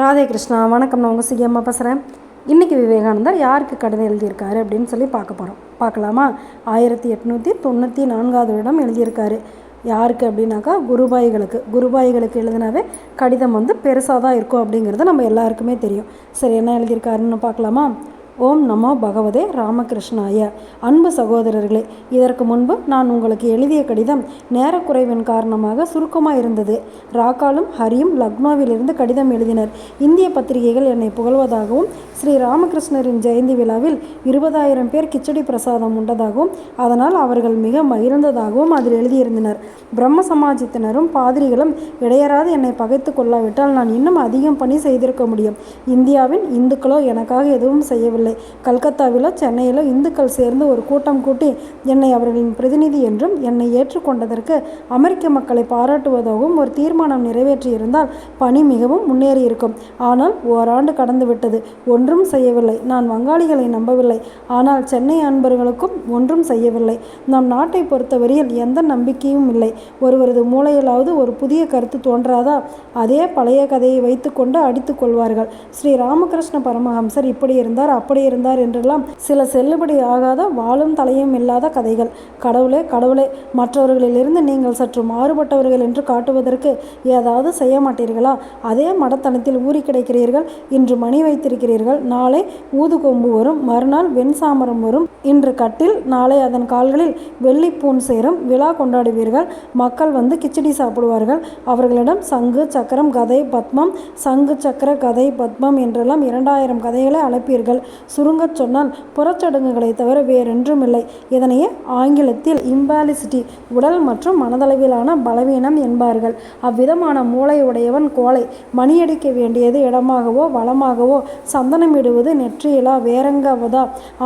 ராதே கிருஷ்ணா வணக்கம். நான் உங்கள் சிஎம்மா பேசுகிறேன் இன்றைக்கி விவேகானந்தர் யாருக்கு கடிதம் எழுதியிருக்காரு அப்படின்னு சொல்லி பார்க்க போகிறோம் பார்க்கலாமா? ஆயிரத்தி எட்நூற்றி தொண்ணூற்றி நான்காவது வருடம் எழுதியிருக்காரு. யாருக்கு அப்படின்னாக்கா குருபாய்களுக்கு. குருபாய்களுக்கு எழுதினாவே கடிதம் வந்து பெருசாக தான் இருக்கும் அப்படிங்கிறது நம்ம எல்லாருக்குமே தெரியும். சரி என்ன எழுதியிருக்காருன்னு பார்க்கலாமா? ஓம் நமோ பகவதே ராமகிருஷ்ணாய. அன்பு சகோதரர்களே இதற்கு முன்பு நான் உங்களுக்கு எழுதிய கடிதம் நேரக்குறைவின் காரணமாக சுருக்கமாக இருந்தது. ராக்காலும் ஹரியும் லக்னோவிலிருந்து கடிதம் எழுதினர். இந்திய பத்திரிகைகள் என்னை புகழ்வதாகவும் ஸ்ரீ ராமகிருஷ்ணரின் ஜெயந்தி விழாவில் இருபதாயிரம் பேர் கிச்சடி பிரசாதம் உண்டதாகவும் அதனால் அவர்கள் மிக மகிழ்ந்ததாகவும் அதில் எழுதியிருந்தனர். பிரம்ம சமாஜத்தினரும் பாதிரிகளும் இடையராது என்னை பகைத்து கொள்ளாவிட்டால் நான் இன்னும் அதிகம் பணி செய்திருக்க முடியும். இந்தியாவின் இந்துக்களோ எனக்காக எதுவும் செய்யவில்லை. கல்கத்தாவிலோ சென்னையிலோ இந்துக்கள் சேர்ந்து ஒரு கூட்டம் கூட்டி என்னை அவர்களின் பிரதிநிதி என்றும் என்னை ஏற்றுக்கொண்டதற்கு அமெரிக்க மக்களை பாராட்டுவதாகவும் ஒரு தீர்மானம் நிறைவேற்றியிருந்தால் பணி மிகவும் முன்னேறி இருக்கும் ஆனால் ஓராண்டு கடந்துவிட்டது. ஒன்றும் செய்யவில்லை. நான் வங்காளிகளை நம்பவில்லை. ஆனால் சென்னை அன்பர்களுக்கும் ஒன்றும் செய்யவில்லை. நம் நாட்டை பொறுத்தவரையில் எந்த நம்பிக்கையும் இல்லை. ஒருவரது மூளையிலாவது ஒரு புதிய கருத்து தோன்றாதா? அதே பழைய கதையை வைத்துக்கொண்டு அடித்துக் கொள்வார்கள். ஸ்ரீ ராமகிருஷ்ண பரமஹம்சர் இப்படி இருந்தார் அப்படி இருந்தார் என்றெல்லாம் சில செல்லுபடி ஆகாத வாழும் தலையும் இல்லாத கதைகள். கடவுளே கடவுளே மற்றவர்களிலிருந்து நீங்கள் சற்று மாறுபட்டவர்கள் என்று காட்டுவதற்கு ஏதாவது செய்ய மாட்டீர்களா? அதே மடத்தனத்தில் ஊறி கிடைக்கிறீர்கள் இன்று மணி வைத்திருக்கிறீர்கள் நாளை ஊதுகொம்பு வரும் மறுநாள் வெண் சாமரம் வரும். இன்று கட்டில் நாளை அதன் கால்களில் வெள்ளிப்பூன் சேரும் விழா கொண்டாடுவீர்கள். மக்கள் வந்து கிச்சடி சாப்பிடுவார்கள். அவர்களிடம் சங்கு சக்கரம் கதை பத்மம் சங்கு சக்கர கதை பத்மம் என்றெல்லாம் இரண்டாயிரம் கதைகளை அழைப்பீர்கள். சுருங்கச் சொன்னால் புறச்சடங்குகளை தவிர வேறென்றும் இல்லை இதனையே ஆங்கிலத்தில் இம்பாலிசிட்டி உடல் மற்றும் மனதளவிலான பலவீனம் என்பார்கள். அவ்விதமான மூளை உடையவன் கோலை மணியடிக்க வேண்டியது இடமாகவோ வளமாகவோ சந்தனமிடுவது நெற்றியிலா வேறங்காவதா?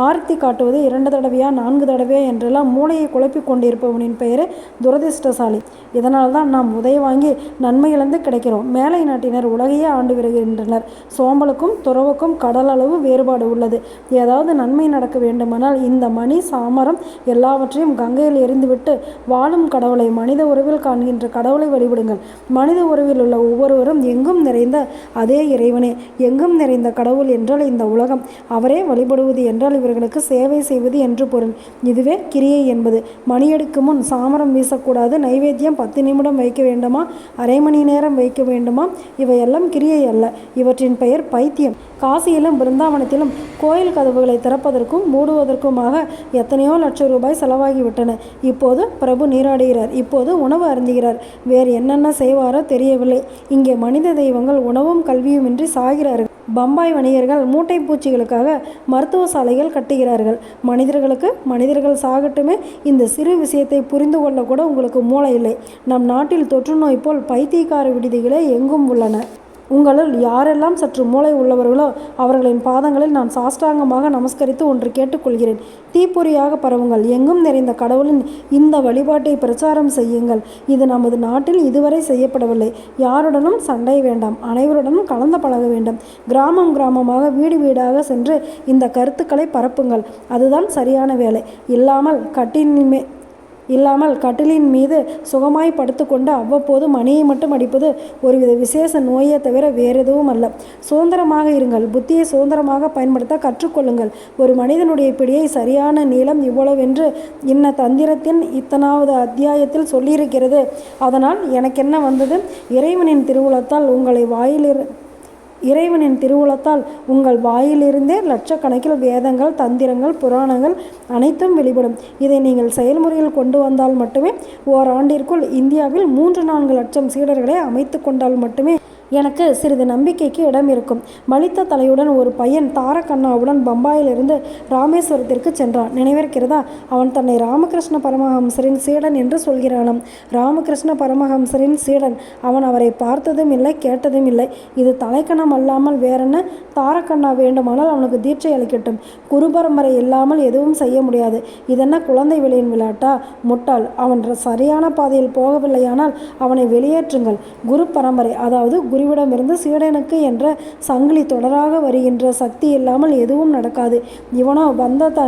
ஆர்த்தி காட்டுவது இரண்டு தடவையா நான்கு தடவையா என்றெல்லாம் மூளையை குழப்பிக் கொண்டிருப்பவனின் பெயரே துரதிர்ஷ்டசாலி. இதனால் தான் நாம் உதய வாங்கி நன்மையிலிருந்து கிடைக்கிறோம். மேலை நாட்டினர் உலகையே ஆண்டு வருகின்றனர். சோம்பலுக்கும் துறவுக்கும் கடலளவு வேறுபாடு உள்ளது. ஏதாவது நன்மை நடக்க வேண்டுமானால் இந்த மணி சாமரம் எல்லாவற்றையும் கங்கையில் எரிந்துவிட்டு வாழும் கடவுளை மனித உறவில் காண்கின்ற கடவுளை வழிபடுங்கள். மனித உறவில் உள்ள ஒவ்வொருவரும் எங்கும் நிறைந்த அதே இறைவனே எங்கும் நிறைந்த கடவுள் என்றால் இந்த உலகம். அவரே வழிபடுவது என்றால் இவர்களுக்கு சேவை செய்வது என்று பொருள். இதுவே கிரியை என்பது. மணியடிக்கு முன் சாமரம் வீசக்கூடாது. நைவேத்தியம் பத்து நிமிடம் வைக்க வேண்டுமா? அரை மணி நேரம் வைக்க வேண்டுமா? இவையெல்லாம் கிரியை அல்ல. இவற்றின் பெயர் பைத்தியம். காசியிலும் பிருந்தாவனத்திலும் கோயில் கதவுகளை திறப்பதற்கும் மூடுவதற்குமாக எத்தனையோ லட்சம் ரூபாய் செலவாகிவிட்டன. இப்போது பிரபு நீராடுகிறார். இப்போது உணவு அருந்துகிறார். வேறு என்னென்ன செய்வாரோ தெரியவில்லை. இங்கே மனித தெய்வங்கள் உணவும் கல்வியுமின்றி சாகிறார்கள். பம்பாய் வணிகர்கள் மூட்டை பூச்சிகளுக்காக மருத்துவ சாலைகள் கட்டுகிறார்கள். மனிதர்களுக்கு மனிதர்கள் சாகட்டுமே இந்த சிறு விஷயத்தை புரிந்து கொள்ள கூட உங்களுக்கு மூளை இல்லை நம் நாட்டில் தொற்றுநோய் போல் பைத்தியக்கார விடுதிகளே எங்கும் உள்ளன. உங்களுள் யாரெல்லாம் சற்று மூளை உள்ளவர்களோ அவர்களின் பாதங்களில் நான் சாஷ்டாங்கமாக நமஸ்கரித்து ஒன்று கேட்டுக்கொள்கிறேன். தீப்பொறியாக பரவுங்கள். எங்கும் நிறைந்த கடவுளின் இந்த வழிபாட்டை பிரச்சாரம் செய்யுங்கள். இது நமது நாட்டில் இதுவரை செய்யப்படவில்லை. யாருடனும் சண்டை வேண்டாம். அனைவருடனும் கலந்து பழக வேண்டும். கிராமம் கிராமமாக வீடு வீடாக சென்று இந்த கருத்துக்களை பரப்புங்கள். அதுதான் சரியான வேலை. இல்லாமல் கட்டினின் மே இல்லாமல் கட்டிலின் மீது சுகமாய் படுத்துக்கொண்டு அவ்வப்போது மணியை மட்டும் அடிப்பது ஒருவித விசேஷ நோயே தவிர வேறெதுவும் அல்ல சுதந்திரமாக இருங்கள். புத்தியை சுதந்திரமாக பயன்படுத்த கற்றுக்கொள்ளுங்கள். ஒரு மனிதனுடைய பிடியை சரியான நீளம் இவ்வளவென்று இன்ன தந்திரத்தின் இத்தனாவது அத்தியாயத்தில் சொல்லியிருக்கிறது. அதனால் எனக்கென்ன வந்தது? இறைவனின் திருவுளத்தால் உங்களை வாயிலிரு இறைவனின் திருவுளத்தால் உங்கள் வாயிலிருந்தே லட்சக்கணக்கில் வேதங்கள் தந்திரங்கள் புராணங்கள் அனைத்தும் வெளிப்படும். இதை நீங்கள் செயல்முறையில் கொண்டு வந்தால் மட்டுமே ஓராண்டிற்குள் இந்தியாவில் மூன்று நான்கு லட்சம் சீடர்களை அமைத்து கொண்டால் மட்டுமே எனக்கு சிறிது நம்பிக்கைக்கு இடம் இருக்கும். மலித்த தலையுடன் ஒரு பையன் தாரகண்ணாவுடன் பம்பாயிலிருந்து ராமேஸ்வரத்திற்கு சென்றான். நினைவிருக்கிறதா? அவன் தன்னை ராமகிருஷ்ண பரமஹம்சரின் சீடன் என்று சொல்கிறானாம். ராமகிருஷ்ண பரமஹம்சரின் சீடன். அவன் அவரை பார்த்ததும் இல்லை கேட்டதும் இல்லை. இது தலைக்கணம் அல்லாமல் வேறென்ன? தாரகண்ணா வேண்டுமானால் அவனுக்கு தீட்சை அளிக்கட்டும். குரு பரம்பரை இல்லாமல் எதுவும் செய்ய முடியாது. இதென்ன குழந்தை வெளியின் விளையாட்டா? முட்டாள். அவன் சரியான பாதையில் போகவில்லையானால் அவனை வெளியேற்றுங்கள். குரு பரம்பரை அதாவது குருவிடமிருந்து சீடனுக்கு என்ற சங்கிலி தொடராக வருகின்ற சக்தி இல்லாமல் எதுவும் நடக்காது. இவனோ வந்த த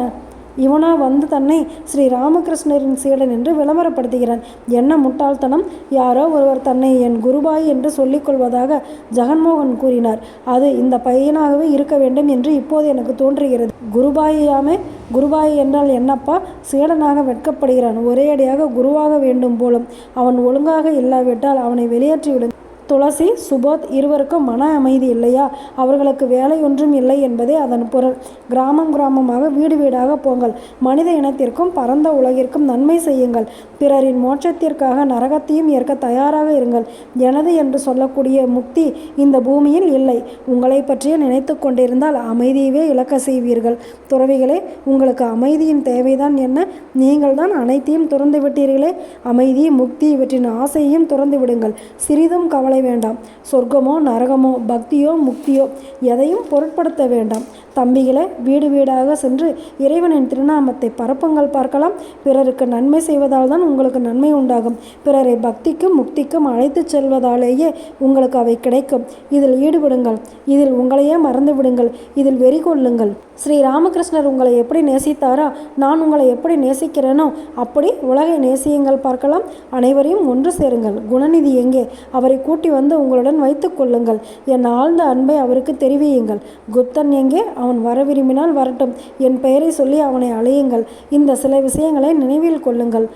இவனா வந்து தன்னை ஸ்ரீ ராமகிருஷ்ணரின் சீடன் என்று விளம்பரப்படுத்துகிறான். என்ன முட்டாள்தனம்? யாரோ ஒருவர் தன்னை என் குருபாய் என்று சொல்லிக்கொள்வதாக ஜெகன்மோகன் கூறினார். அது இந்த பையனாகவே இருக்க வேண்டும் என்று இப்போது எனக்கு தோன்றுகிறது. குருபாயாமே குருபாய் என்றால் என்னப்பா? சீடனாக வெட்கப்படுகிறான். ஒரேயடியாக குருவாக வேண்டும் போலும். அவன் ஒழுங்காக இல்லாவிட்டால் அவனை வெளியேற்றிவிடும் துளசி சுபோத் இருவருக்கும் மன அமைதி இல்லையா? அவர்களுக்கு வேலை ஒன்றும் இல்லை என்பதே அதன் பொருள். கிராமம் கிராமமாக வீடு வீடாக போங்கள். மனித இனத்திற்கும் பரந்த உலகிற்கும் நன்மை செய்யுங்கள். பிறரின் மோட்சத்திற்காக நரகத்தையும் ஏற்க தயாராக இருங்கள். எனது என்று சொல்லக்கூடிய முக்தி இந்த பூமியில் இல்லை. உங்களை பற்றியே நினைத்து கொண்டிருந்தால் அமைதியவே இழக்க செய்வீர்கள். துறவிகளே உங்களுக்கு அமைதியின் தேவைதான் என்ன? நீங்கள் தான் அனைத்தையும் துறந்து விட்டீர்களே. அமைதி முக்தி இவற்றின் ஆசையையும் துறந்து விடுங்கள். சிறிதும் கவலை வேண்டாம். சொர்க்கமோ நரகமோ பக்தியோ முக்தியோ எதையும் பொருட்படுத்த வேண்டாம். தம்பிகளே வீடு வீடாக சென்று இறைவனின் திருநாமத்தை பரப்புங்கள் பார்க்கலாம். பிறருக்கு நன்மை செய்வதால் தான் உங்களுக்கு நன்மை உண்டாகும். பிறரை பக்திக்கும் முக்திக்கும் அழைத்துச் செல்வதாலேயே உங்களுக்கு அவை கிடைக்கும். இதில் ஈடுபடுங்கள். இதில் உங்களையே மறந்து விடுங்கள். இதில் வெறி கொள்ளுங்கள். ஸ்ரீ ராமகிருஷ்ணர் உங்களை எப்படி நேசித்தாரோ? நான் உங்களை எப்படி நேசிக்கிறேனோ அப்படி உலகை நேசியுங்கள் பார்க்கலாம். அனைவரையும் ஒன்று சேருங்கள். குணநிதி எங்கே? அவரை கூட்டி வந்து உங்களுடன் வைத்துக் கொள்ளுங்கள். என் ஆழ்ந்த அன்பை அவருக்கு தெரிவியுங்கள். குப்தன் எங்கே? அவன் வர விரும்பினால் வரட்டும். என் பெயரை சொல்லி அவனை அழையுங்கள். இந்த சில விஷயங்களை நினைவில் கொள்ளுங்கள்.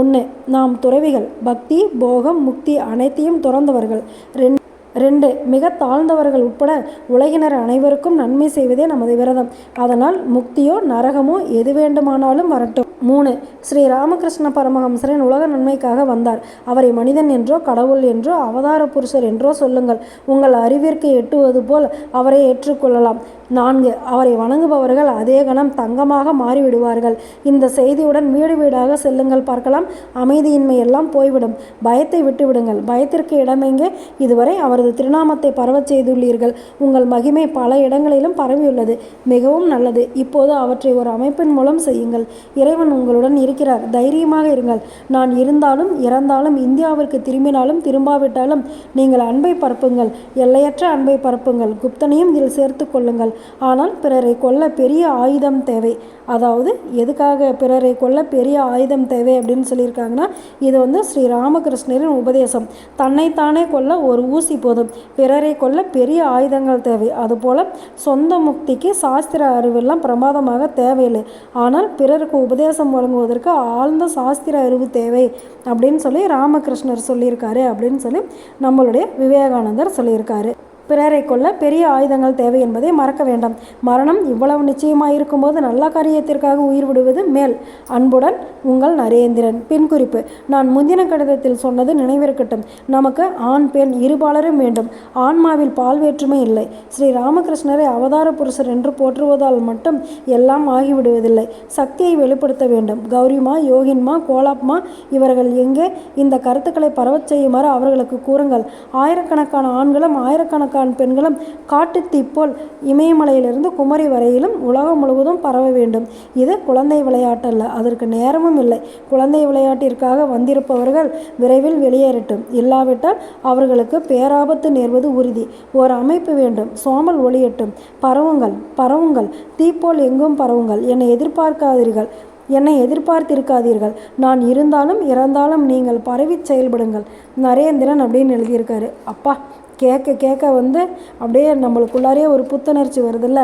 ஒன்று நாம் துறவிகள். பக்தி போகம் முக்தி அனைத்தையும் துறந்தவர்கள். ரெண்டு ரெண்டு மிக தாழ்ந்தவர்கள் உட்பட உலகினர் அனைவருக்கும் நன்மை செய்வதே நமது விரதம். அதனால் முக்தியோ நரகமோ எது வேண்டுமானாலும் வரட்டும். மூணு ஸ்ரீ ராமகிருஷ்ண பரமஹம்சரின் உலக நன்மைக்காக வந்தார். அவரை மனிதன் என்றோ கடவுள் என்றோ அவதார புருஷர் என்றோ சொல்லுங்கள். உங்கள் அறிவிற்கு எட்டுவது போல் அவரை ஏற்றுக்கொள்ளலாம். நான்கு அவரை வணங்குபவர்கள் அதே கணம் தங்கமாக மாறிவிடுவார்கள். இந்த செய்தியுடன் வீடு வீடாக செல்லுங்கள் பார்க்கலாம். அமைதியின்மை எல்லாம் போய்விடும். பயத்தை விட்டுவிடுங்கள். பயத்திற்கு இடமெங்கே இதுவரை அவரது திருநாமத்தை பரவச் செய்துள்ளீர்கள். உங்கள் மகிமை பல இடங்களிலும் பரவியுள்ளது. மிகவும் நல்லது. இப்போது அவற்றை ஒரு அமைப்பின் மூலம் செய்யுங்கள். இறைவன் உங்களுடன் இருக்கிறார். தைரியமாக இருங்கள். நான் இருந்தாலும் இறந்தாலும் இந்தியாவிற்கு திரும்பினாலும் திரும்பாவிட்டாலும் நீங்கள் அன்பை பரப்புங்கள். எல்லையற்ற அன்பை பரப்புங்கள். குப்தனையும் இதில் சேர்த்து கொள்ளுங்கள். ஆனால் பிறரை கொல்ல பெரிய ஆயுதம் தேவை. அதாவது எதுக்காக பிறரை கொல்ல பெரிய ஆயுதம் தேவை அப்படின்னு சொல்லியிருக்காங்கன்னா இது வந்து ஸ்ரீ ராமகிருஷ்ணரின் உபதேசம். தன்னைத்தானே கொல்ல ஒரு ஊசி போதும். பிறரை கொல்ல பெரிய ஆயுதங்கள் தேவை. அதுபோல் சொந்த முக்திக்கு சாஸ்திர அறிவெல்லாம் பிரமாதமாக தேவையில்லை. ஆனால் பிறருக்கு உபதேசம் வழங்குவதற்கு ஆழ்ந்த சாஸ்திர அறிவு தேவை அப்படின்னு சொல்லி ராமகிருஷ்ணர் சொல்லியிருக்காரு அப்படின்னு சொல்லி நம்மளுடைய விவேகானந்தர் சொல்லியிருக்காரு. பிறரை கொள்ள பெரிய ஆயுதங்கள் தேவை என்பதை மறக்க வேண்டாம். மரணம் இவ்வளவு நிச்சயமாக இருக்கும்போது நல்ல காரியத்திற்காக உயிர் விடுவது மேல் அன்புடன் உங்கள் நரேந்திரன். பின் குறிப்பு நான் முந்தின கடிதத்தில் சொன்னது நினைவிருக்கட்டும். நமக்கு ஆண் பெண் இருபாலரும் வேண்டும். ஆன்மாவில் பால் வேற்றுமை இல்லை. ஸ்ரீ ராமகிருஷ்ணரை அவதார புருஷர் என்று போற்றுவதால் மட்டும் எல்லாம் ஆகிவிடுவதில்லை. சக்தியை வெளிப்படுத்த வேண்டும். கௌரிமா யோகின்மா கோலாப்மா இவர்கள் எங்கே? இந்த கருத்துக்களை பரவச் செய்யுமாறு அவர்களுக்கு கூறுங்கள். ஆயிரக்கணக்கான ஆண்களும் ஆயிரக்கணக்கான பெண்களும் காட்டுத்தீ போல் இமயமலையிலிருந்து குமரி வரையிலும் உலகம் முழுவதும் பரவ வேண்டும். இது குழந்தை விளையாட்டல்ல அதற்கு நேரமும் இல்லை. குழந்தை விளையாட்டிற்காக வந்திருப்பவர்கள் விரைவில் வெளியேறட்டும். இல்லாவிட்டால் அவர்களுக்கு பேராபத்து நேர்வது உறுதி. ஓர் அமைப்பு வேண்டும். சோமல் ஒளியட்டும். பரவுங்கள் பரவுங்கள். தீப்போல் எங்கும் பரவுங்கள். என்னை எதிர்பார்க்காதீர்கள். என்னை எதிர்பார்த்திருக்காதீர்கள். நான் இருந்தாலும் இறந்தாலும் நீங்கள் பரவி செயல்படுங்கள். நரேந்திரன் அப்படின்னு எழுதியிருக்காரு. அப்பா கேட்க கேட்க வந்து அப்படியே நம்மளுக்குள்ளாரே ஒரு புத்துணர்ச்சி வருதுல்ல?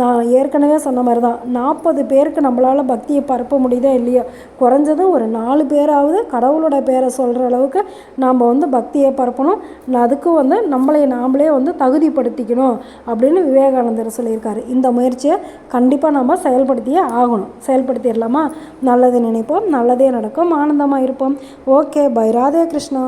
நான் ஏற்கனவே சொன்ன மாதிரி தான் நாற்பது பேருக்கு நம்மளால் பக்தியை பரப்ப முடியுதோ இல்லையோ குறைஞ்சது ஒரு நாலு பேராவது கடவுளோட பேரை சொல்கிற அளவுக்கு நாம் வந்து பக்தியை பரப்பணும். அதுக்கு வந்து நம்மளை நாமளே வந்து தகுதிப்படுத்திக்கணும் அப்படின்னு விவேகானந்தர் சொல்லியிருக்காரு. இந்த முயற்சியை கண்டிப்பாக நம்ம செயல்படுத்தியே ஆகணும். செயல்படுத்திடலாமா? நல்லது நினைப்போம் நல்லதே நடக்கும் ஆனந்தமாக இருப்போம். Okay bye Radhe Krishna.